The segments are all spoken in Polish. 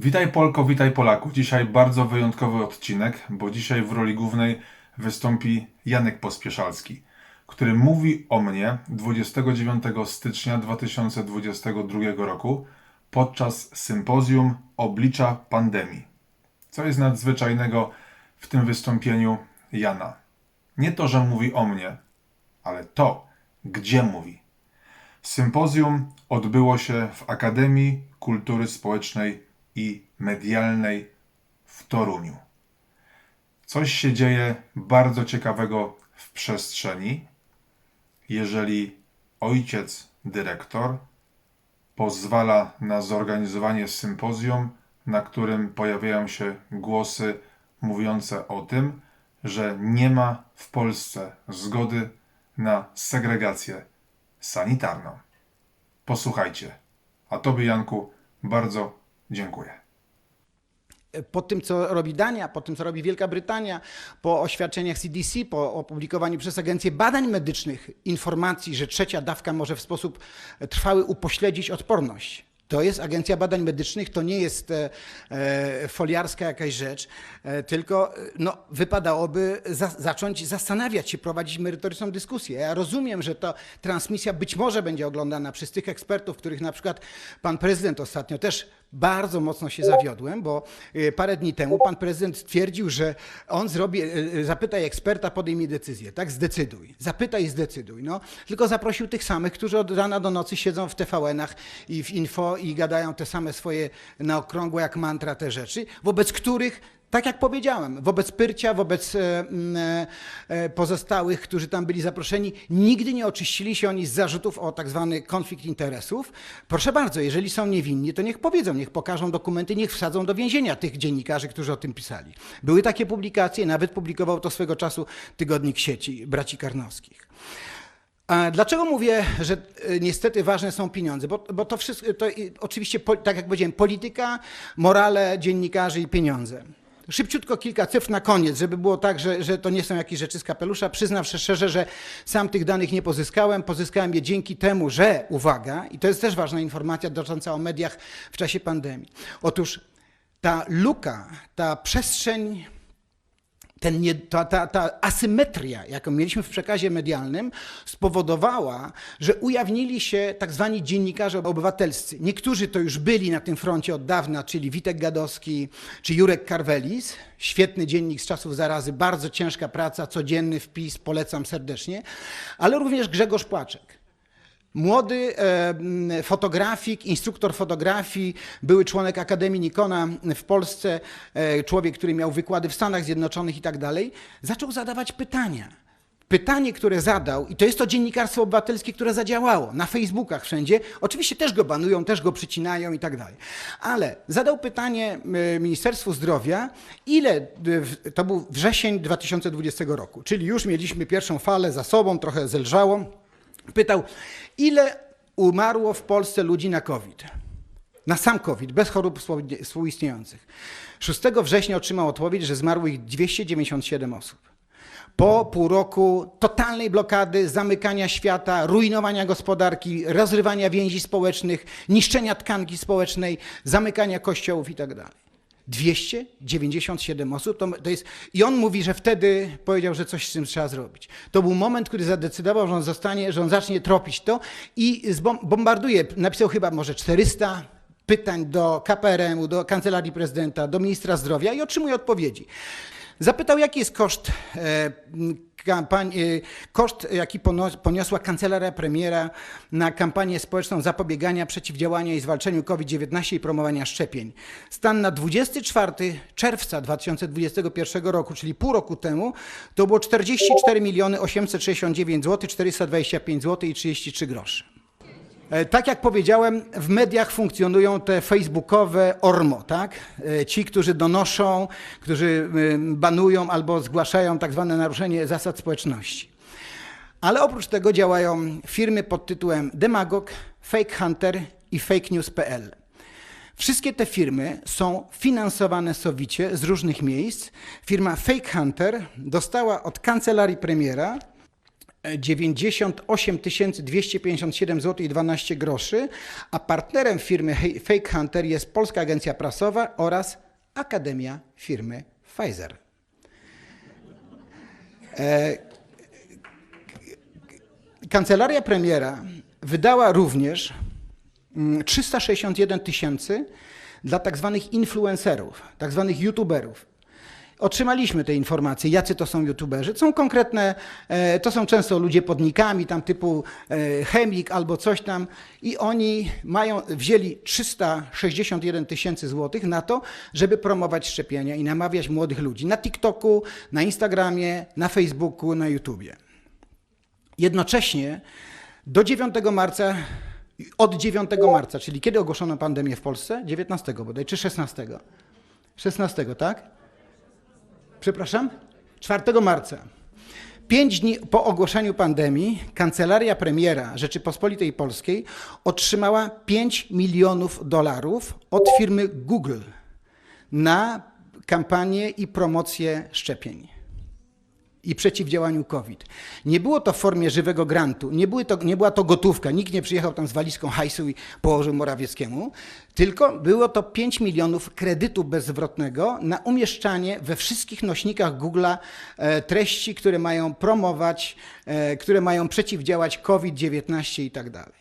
Witaj Polko, witaj Polaku. Dzisiaj bardzo wyjątkowy odcinek, bo dzisiaj w roli głównej wystąpi Janek Pospieszalski, który mówi o mnie 29 stycznia 2022 roku podczas sympozjum Oblicza Pandemii. Co jest nadzwyczajnego w tym wystąpieniu Jana? Nie to, że mówi o mnie, ale to, gdzie mówi. Sympozjum odbyło się w Akademii Kultury Społecznej i Medialnej w Toruniu. Coś się dzieje bardzo ciekawego w przestrzeni, jeżeli ojciec dyrektor pozwala na zorganizowanie sympozjum, na którym pojawiają się głosy mówiące o tym, że nie ma w Polsce zgody na segregację sanitarną. Posłuchajcie. A Tobie, Janku, bardzo dziękuję. po tym, co robi Dania, po tym, co robi Wielka Brytania, po oświadczeniach CDC, po opublikowaniu przez Agencję Badań Medycznych informacji, że trzecia dawka może w sposób trwały upośledzić odporność. To jest Agencja Badań Medycznych, to nie jest e, e, foliarska jakaś rzecz, e, tylko no, wypadałoby za, zacząć zastanawiać się, prowadzić merytoryczną dyskusję. Ja rozumiem, że ta transmisja być może będzie oglądana przez tych ekspertów, których na przykład pan prezydent ostatnio też bardzo mocno się zawiodłem, bo y, parę dni temu pan prezydent stwierdził, że on zrobi, y, y, zapytaj eksperta, podejmie decyzję, tak? Zdecyduj. Zapytaj i zdecyduj. No. Tylko zaprosił tych samych, którzy od rana do nocy siedzą w TVN-ach i w info i gadają te same swoje na okrągło jak mantra te rzeczy, wobec których tak jak powiedziałem, wobec Pyrcia, wobec e, m, e, pozostałych, którzy tam byli zaproszeni, nigdy nie oczyścili się oni z zarzutów o tak zwany konflikt interesów. Proszę bardzo, jeżeli są niewinni, to niech powiedzą, niech pokażą dokumenty, niech wsadzą do więzienia tych dziennikarzy, którzy o tym pisali. Były takie publikacje, nawet publikował to swego czasu tygodnik sieci braci Karnowskich. Dlaczego mówię, że e, niestety ważne są pieniądze? Bo, bo to wszystko, to oczywiście, tak jak powiedziałem, polityka, morale dziennikarzy i pieniądze. Szybciutko kilka cyfr na koniec, żeby było tak, że, że to nie są jakieś rzeczy z kapelusza. Przyznam szczerze, że sam tych danych nie pozyskałem. Pozyskałem je dzięki temu, że, uwaga, i to jest też ważna informacja dotycząca o mediach w czasie pandemii. Otóż ta luka, ta przestrzeń ten ta, ta, ta asymetria, jaką mieliśmy w przekazie medialnym, spowodowała, że ujawnili się tak zwani dziennikarze obywatelscy. Niektórzy to już byli na tym froncie od dawna, czyli Witek Gadowski czy Jurek Karwelis. Świetny dziennik z czasów zarazy, bardzo ciężka praca, codzienny wpis, polecam serdecznie, ale również Grzegorz Płaczek. Młody e, fotografik, instruktor fotografii, były członek Akademii Nikona w Polsce, e, człowiek, który miał wykłady w Stanach Zjednoczonych i tak dalej, zaczął zadawać pytania. Pytanie, które zadał, i to jest to dziennikarstwo obywatelskie, które zadziałało na Facebookach wszędzie. Oczywiście też go banują, też go przycinają i tak dalej. Ale zadał pytanie e, Ministerstwu Zdrowia, ile, to był wrzesień 2020 roku, czyli już mieliśmy pierwszą falę za sobą, trochę zelżało. Pytał, ile umarło w Polsce ludzi na COVID? Na sam COVID, bez chorób współ- współistniejących. 6 września otrzymał odpowiedź, że zmarło ich 297 osób. Po pół roku totalnej blokady, zamykania świata, rujnowania gospodarki, rozrywania więzi społecznych, niszczenia tkanki społecznej, zamykania kościołów itd. 297 osób. To, to jest, I on mówi, że wtedy powiedział, że coś z tym trzeba zrobić. To był moment, który zadecydował, że on zostanie, że on zacznie tropić to i bombarduje. Napisał chyba może 400 pytań do KPRM-u, do Kancelarii Prezydenta, do Ministra Zdrowia i otrzymuje odpowiedzi. Zapytał, jaki jest koszt e, kampanii, e, koszt, jaki poniosła kancelaria premiera na kampanię społeczną zapobiegania, przeciwdziałania i zwalczeniu COVID-19 i promowania szczepień. Stan na 24 czerwca 2021 roku, czyli pół roku temu, to było 44 miliony 869 zł, 425 zł i 33 groszy. E, Tak jak powiedziałem, w mediach funkcjonują te facebookowe ormo, tak? E, Ci, którzy donoszą, którzy y, banują albo zgłaszają tak zwane naruszenie zasad społeczności. Ale oprócz tego działają firmy pod tytułem Demagog, Fake Hunter i Fake News.pl. Wszystkie te firmy są finansowane sowicie z różnych miejsc. Firma Fake Hunter dostała od kancelarii premiera 98 257 zł i 12 groszy, a partnerem firmy Fake Hunter jest Polska Agencja Prasowa oraz Akademia firmy Pfizer. E, Kancelaria premiera wydała również mm, 361 tysięcy dla tak zwanych influencerów, tak zwanych youtuberów. Otrzymaliśmy te informacje, jacy to są youtuberzy. Są konkretne, e, to są często ludzie pod nikami, tam typu e, chemik albo coś tam i oni mają, wzięli 361 tysięcy złotych na to, żeby promować szczepienia i namawiać młodych ludzi na TikToku, na Instagramie, na Facebooku, na YouTubie. Jednocześnie do 9 marca, od 9 marca, czyli kiedy ogłoszono pandemię w Polsce? 19 bodaj, czy 16? 16, tak? Przepraszam? 4 marca. Pięć dni po ogłoszeniu pandemii kancelaria premiera Rzeczypospolitej Polskiej otrzymała 5 milionów dolarów od firmy Google na kampanię i promocję szczepień i przeciwdziałaniu COVID. Nie było to w formie żywego grantu, nie, były to, nie była to gotówka, nikt nie przyjechał tam z walizką hajsu i położył Morawieckiemu, tylko było to 5 milionów kredytu bezzwrotnego na umieszczanie we wszystkich nośnikach Google'a e, treści, które mają promować, e, które mają przeciwdziałać COVID-19 i tak dalej.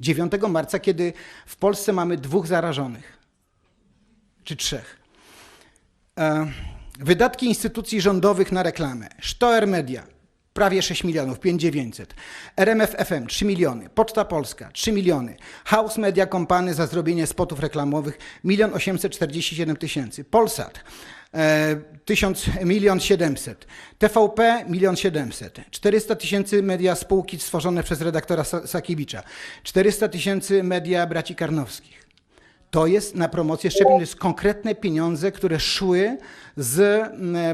9 marca, kiedy w Polsce mamy dwóch zarażonych, czy trzech. Wydatki instytucji rządowych na reklamę. Stoer Media prawie 6 milionów, 5900. RMF FM 3 miliony. Poczta Polska 3 miliony. House Media Company za zrobienie spotów reklamowych 1 847 tysięcy. Polsat e, 1000 milion 700. TVP 1 700. 400 tysięcy media spółki stworzone przez redaktora Sa- Sakiewicza. 400 tysięcy media braci Karnowskich. To jest na promocję szczepień, to jest konkretne pieniądze, które szły z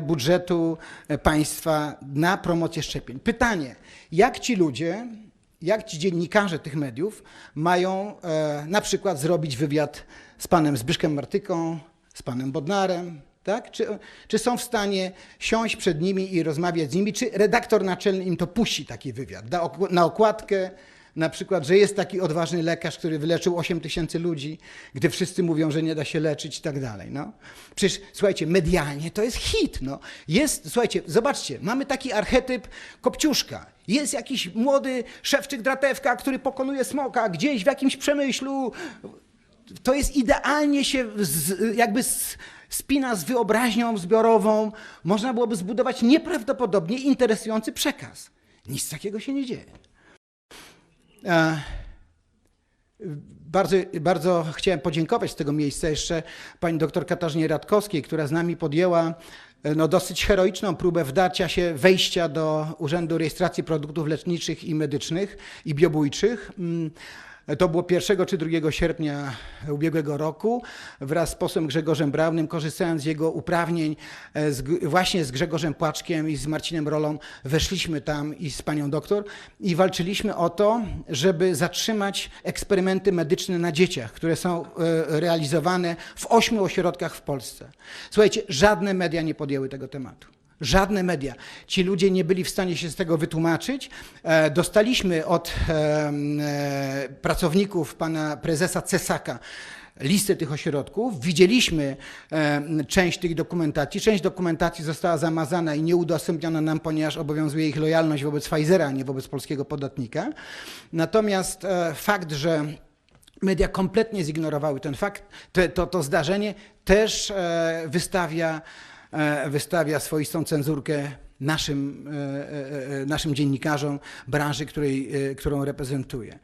budżetu e, państwa na promocję szczepień. Pytanie, jak ci ludzie, jak ci dziennikarze tych mediów mają e, na przykład zrobić wywiad z panem Zbyszkiem Martyką, z panem Bodnarem, tak? Czy, czy są w stanie siąść przed nimi i rozmawiać z nimi, czy redaktor naczelny im to puści taki wywiad, da ok- na okładkę, na przykład, że jest taki odważny lekarz, który wyleczył 8 tysięcy ludzi, gdy wszyscy mówią, że nie da się leczyć i tak dalej. No. Przecież, słuchajcie, medialnie to jest hit. No. Jest, słuchajcie, zobaczcie, mamy taki archetyp Kopciuszka. Jest jakiś młody szewczyk dratewka, który pokonuje smoka gdzieś w jakimś przemyślu. To jest idealnie się z, jakby s- spina z wyobraźnią zbiorową. Można byłoby zbudować nieprawdopodobnie interesujący przekaz. Nic takiego się nie dzieje. E, Bardzo, bardzo chciałem podziękować z tego miejsca jeszcze pani doktor Katarzynie Radkowskiej, która z nami podjęła e, no, dosyć heroiczną próbę wdarcia się, wejścia do Urzędu Rejestracji Produktów Leczniczych i Medycznych i Biobójczych. To było 1 czy 2 sierpnia ubiegłego roku. Wraz z posłem Grzegorzem Braunym, korzystając z jego uprawnień, e, z, właśnie z Grzegorzem Płaczkiem i z Marcinem Rolą, weszliśmy tam i z panią doktor i walczyliśmy o to, żeby zatrzymać eksperymenty medyczne na dzieciach, które są e, realizowane w ośmiu ośrodkach w Polsce. Słuchajcie, żadne media nie podjęły tego tematu. Żadne media. Ci ludzie nie byli w stanie się z tego wytłumaczyć. E, Dostaliśmy od e, pracowników pana prezesa Cesaka listę tych ośrodków. Widzieliśmy część tych dokumentacji. Część dokumentacji została zamazana i nie udostępniona nam, ponieważ obowiązuje ich lojalność wobec Pfizera, a nie wobec polskiego podatnika. Natomiast e, fakt, że media kompletnie zignorowały ten fakt, to, to, to zdarzenie też wystawia, wystawia swoistą cenzurkę naszym, e, e, e, naszym dziennikarzom branży, której, e, którą reprezentuję.